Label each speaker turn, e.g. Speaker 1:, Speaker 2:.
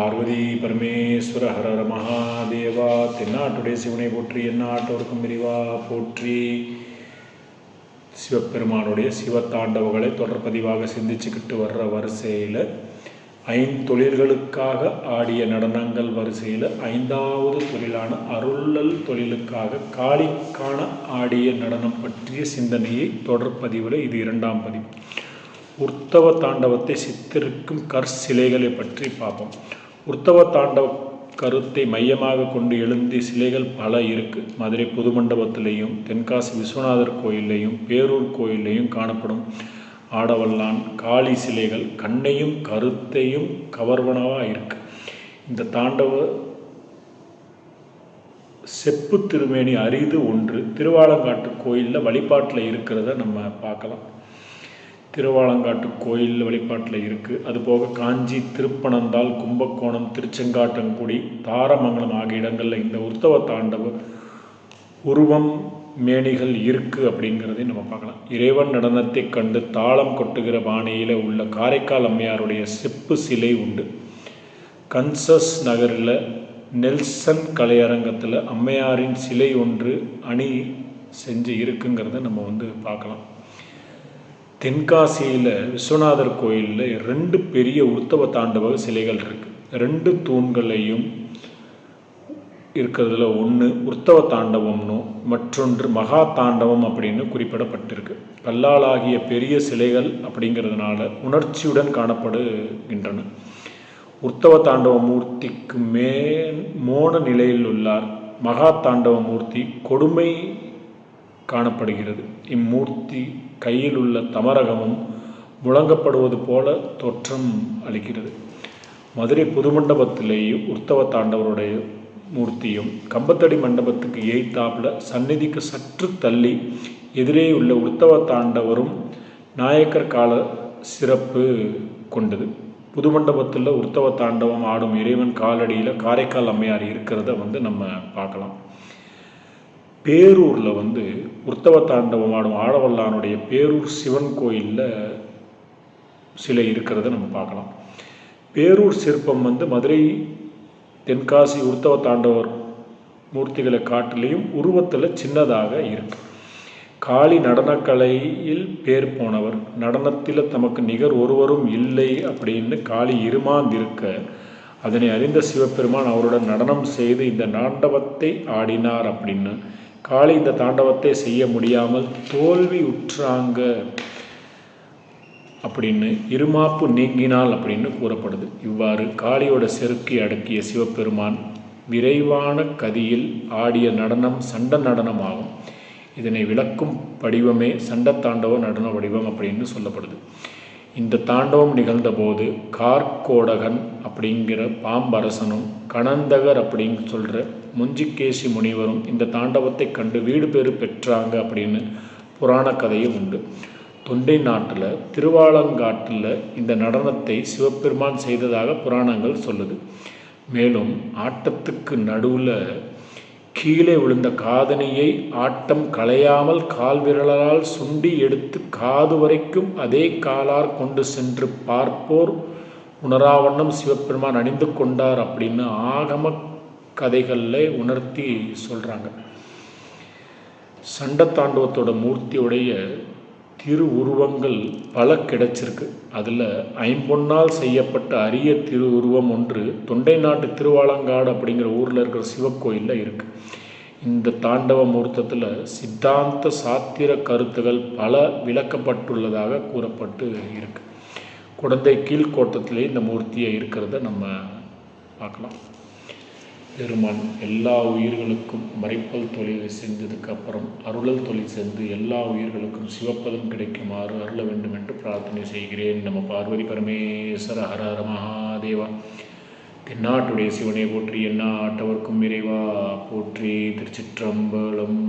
Speaker 1: பார்வதி பரமேஸ்வர ஹர மகாதேவா தென்னாட்டுடைய சிவனை போற்றி எந்நாட்டோருக்கும் விரிவா போற்றி. சிவபெருமானுடைய சிவத்தாண்டவங்களை தொடர்பதிவாக சிந்திச்சுக்கிட்டு வர்ற வரிசையில் ஐந்தொழில்களுக்காக ஆடிய நடனங்கள் வரிசையில் ஐந்தாவது தொழிலான அருளல் தொழிலுக்காக காளிக்கான ஆடிய நடனம் பற்றிய சிந்தனையை தொடர்பதிவில் இது இரண்டாம் பதிவு. உத்தவ தாண்டவத்தை சித்தரிக்கும் கற்சிலைகளை பற்றி பார்ப்போம். உத்தவ தாண்டவ கருத்தை மையமாக கொண்டு எழுந்திய சிலைகள் பல இருக்கு. மதுரை புது மண்டபத்திலையும் தென்காசி விஸ்வநாதர் கோயிலையும் பேரூர் கோயிலையும் காணப்படும் ஆடவல்லான் காளி சிலைகள் கண்ணையும் கருத்தையும் கவர்வனவாக இருக்கு. இந்த தாண்டவ செப்பு திருமேனி அரிது ஒன்று திருவாலங்காட்டு கோயிலில் வழிபாட்டில் இருக்கிறத நம்ம பார்க்கலாம். திருவாலங்காட்டு கோயில் வழிபாட்டில் இருக்குது அதுபோக காஞ்சி திருப்பனந்தாள் கும்பகோணம் திருச்செங்காட்டங்குடி தாரமங்கலம் ஆகிய இடங்களில் இந்த உத்தவ தாண்டவ உருவம் மேனிகள் இருக்குது அப்படிங்கிறதையும் நம்ம பார்க்கலாம். இறைவன் நடனத்தை கண்டு தாளம் கொட்டுகிற பாணியில் உள்ள காரைக்கால் அம்மையாருடைய செப்பு சிலை உண்டு. கன்சஸ் நகரில் நெல்சன் கலையரங்கத்தில் அம்மையாரின் சிலை ஒன்று அணி செஞ்சு இருக்குங்கிறத நம்ம வந்து பார்க்கலாம். தென்காசியில் விஸ்வநாதர் கோயிலில் ரெண்டு பெரிய உத்தவ தாண்டவ சிலைகள் இருக்குது ரெண்டு தூண்களையும் இருக்கிறதுல ஒன்று உத்தவ தாண்டவம்னும் மற்றொன்று மகா தாண்டவம் அப்படின்னு குறிப்பிடப்பட்டிருக்கு. கல்லாலாகிய பெரிய சிலைகள் அப்படிங்கிறதுனால உணர்ச்சியுடன் காணப்படுகின்றன. உத்தவ தாண்டவ மூர்த்திக்கு மே மோன நிலையில் உள்ளார் மகா தாண்டவ மூர்த்தி கொடுமை காணப்படுகிறது. இம்மூர்த்தி கையில் உள்ள தமரகமும் முழங்கப்படுவது போல தோற்றம் அளிக்கிறது. மதுரை புதுமண்டபத்திலேயும் உற்சவ தாண்டவருடைய மூர்த்தியும் கம்பத்தடி மண்டபத்துக்கு எய்த்தாப்பில் சந்நிதிக்கு சற்று தள்ளி எதிரே உள்ள உத்தவ தாண்டவரும் நாயக்கர் கால சிறப்பு கொண்டது. புது மண்டபத்தில் தாண்டவம் ஆடும் இறைவன் காலடியில் காரைக்கால் அம்மையார் இருக்கிறத வந்து நம்ம பார்க்கலாம். பேரூரில் வந்து உத்தவ தாண்டவம் ஆடும் ஆடவல்லானுடைய பேரூர் சிவன் கோயிலில் சிலை இருக்கிறத நம்ம பார்க்கலாம். பேரூர் சிற்பம் வந்து மதுரை தென்காசி உத்தவ தாண்டவர் மூர்த்திகளை காட்டிலையும் உருவத்தில் சின்னதாக இருக்கு. காளி நடனக்கலையில் பேர் போனவர் நடனத்தில் தமக்கு நிகர் ஒருவரும் இல்லை அப்படின்னு காளி இருமாந்திருக்க அதனை அறிந்த சிவபெருமான் அவருடன் நடனம் செய்து இந்த நாண்டவத்தை ஆடினார் அப்படின்னு காளி இந்த தாண்டவத்தை செய்ய முடியாமல் தோல்வி உற்றாங்க அப்படின்னு இருமாப்பு நீங்கினால் அப்படின்னு கூறப்படுது. இவ்வாறு காளியோட செருக்கி அடக்கிய சிவபெருமான் விரைவான கதியில் ஆடிய நடனம் சண்ட நடனம் ஆகும் இதனை விளக்கும் வடிவமே சண்ட தாண்டவ நடன வடிவம் அப்படின்னு சொல்லப்படுது. இந்த தாண்டவம் நிகழ்ந்தபோது கார்கோடகன் அப்படிங்கிற பாம்பரசனும் கணந்தகர் அப்படின்னு சொல்கிற முஞ்சிகேசி முனிவரும் இந்த தாண்டவத்தை கண்டு வீடு பேறு பெற்றாங்க அப்படின்னு புராண கதையும் உண்டு. தொண்டை நாட்டில் திருவாலங்காட்டில் இந்த நடனத்தை சிவபெருமான் செய்ததாக புராணங்கள் சொல்லுது. மேலும் ஆட்டத்துக்கு நடுவில் கீழே விழுந்த காதணியை ஆட்டம் களையாமல் கால் விரலால் சுண்டி எடுத்து காது வரைக்கும் அதே காலார் கொண்டு சென்று பார்ப்போர். உணராவண்ணம் சிவபெருமான் அணிந்து கொண்டார் அப்படின்னு ஆகம கதைகளில் உணர்த்தி சொல்கிறாங்க சண்டத்தாண்டவத்தோட மூர்த்தியுடைய திரு உருவங்கள் பல கிடைச்சிருக்கு. அதில் ஐம்பொன்னால் செய்யப்பட்ட அரிய திரு உருவம் ஒன்று தொண்டை நாட்டு திருவாலங்காடு அப்படிங்கிற ஊரில் இருக்கிற சிவக்கோயிலில் இருக்குது இந்த தாண்டவ மூர்த்தத்தில் சித்தாந்த சாத்திர கருத்துகள் பல விளக்கப்பட்டுள்ளதாக கூறப்பட்டு இருக்குது குழந்தை கீழ்கோட்டத்திலே இந்த மூர்த்தியை இருக்கிறத நம்ம பார்க்கலாம். பெருமான் எல்லா உயிர்களுக்கும் மறைப்பல் தொழிலை செஞ்சதுக்கு அப்புறம் அருளல் தொழில் செய்து எல்லா உயிர்களுக்கும் சிவப்பதம் கிடைக்குமாறு அருள வேண்டும் என்று பிரார்த்தனை செய்கிறேன். நம்ம பார்வதி பரமேஸ்வர ஹர ஹர மகாதேவா. தென்னாட்டுடைய சிவனை போற்றி எந்நாட்டவர்க்கும் இறைவா போற்றி திருச்சிற்றம்பலம்